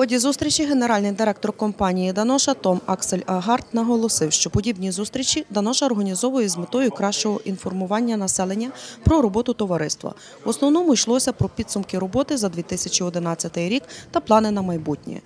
ході зустрічі генеральний директор компанії Даноша Том Аксель Агарт наголосив, що подібні зустрічі Даноша організовує з метою кращого інформування населення про роботу товариства. В основному йшлося про підсумки роботи за 2011 рік та плани на майбутнє.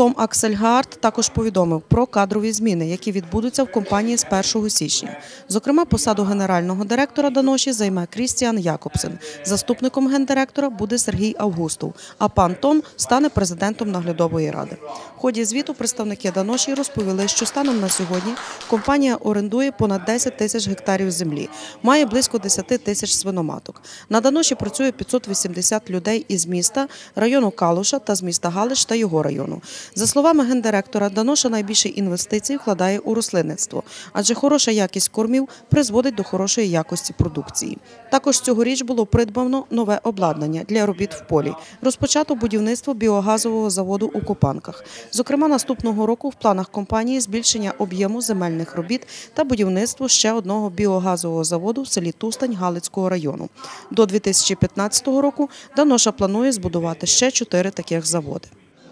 Том Аксель Гаарт також повідомив про кадрові зміни, які відбудуться в компанії з 1 січня. Зокрема, посаду генерального директора Даноші займе Крістіан Якобсен. Заступником гендиректора буде Сергій Августов, а пан Том стане президентом наглядової ради. В ході звіту представники Даноші розповіли, що станом на сьогодні компанія орендує понад 10 тисяч гектарів землі, має близько 10 тисяч свиноматок. На Даноші працює 580 людей із міста, району Калуша та з міста Галич та його району. За словами гендиректора, Даноша найбільше інвестицій вкладає у рослинництво, адже хороша якість кормів призводить до хорошої якості продукції. Також цьогоріч було придбано нове обладнання для робіт в полі. Розпочато будівництво біогазового заводу у Копанках. Зокрема, наступного року в планах компанії збільшення об'єму земельних робіт та будівництво ще одного біогазового заводу в селі Тустань Галицького району. До 2015 року Даноша планує збудувати ще чотири таких заводи.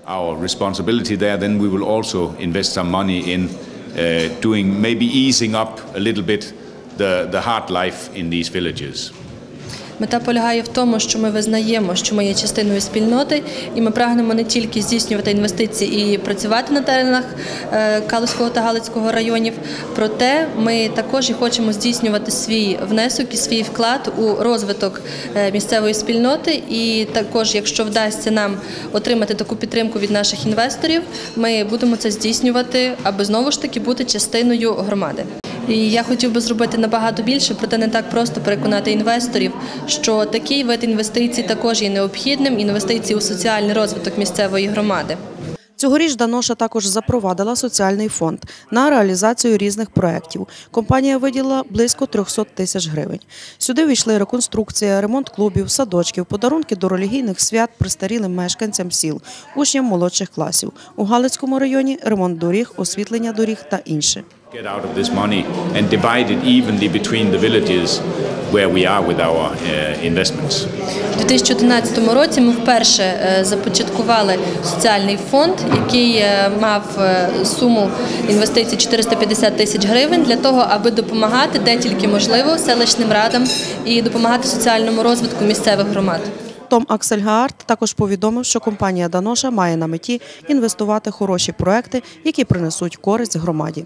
our responsibility there, then we will also invest some money in uh, doing maybe easing up a little bit the, the hard life in these villages. Мета полягає в тому, що ми визнаємо, що ми є частиною спільноти, і ми прагнемо не тільки здійснювати інвестиції і працювати на теренах е, Калуського та Галицького районів, проте ми також і хочемо здійснювати свій внесок і свій вклад у розвиток е, місцевої спільноти. І також, якщо вдасться нам отримати таку підтримку від наших інвесторів, ми будемо це здійснювати, аби знову ж таки бути частиною громади. Я хотів би зробити набагато більше, проте не так просто переконати інвесторів, що такий вид інвестицій також є необхідним. Інвестиції у соціальний розвиток місцевої громади. Цьогоріч Даноша також запровадила соціальний фонд на реалізацію різних проєктів. Компанія виділила близько 300 тисяч гривень. Сюди війшли реконструкція, ремонт клубів, садочків, подарунки до релігійних свят престарілим мешканцям сіл, учням молодших класів. У Галицькому районі ремонт доріг, освітлення доріг та інше. Get out of this money and divide it evenly between the villages where we are with our uh, investments. У 2011 році ми вперше е, започаткували соціальний фонд, який е, мав е, суму інвестицій 450 тисяч гривень для того, аби допомагати де тільки можливо селищним радам і допомагати соціальному розвитку місцевих громад. Том Аксель Гаарт також повідомив, що компанія Даноша має на меті інвестувати хороші проекти, які принесуть користь громаді.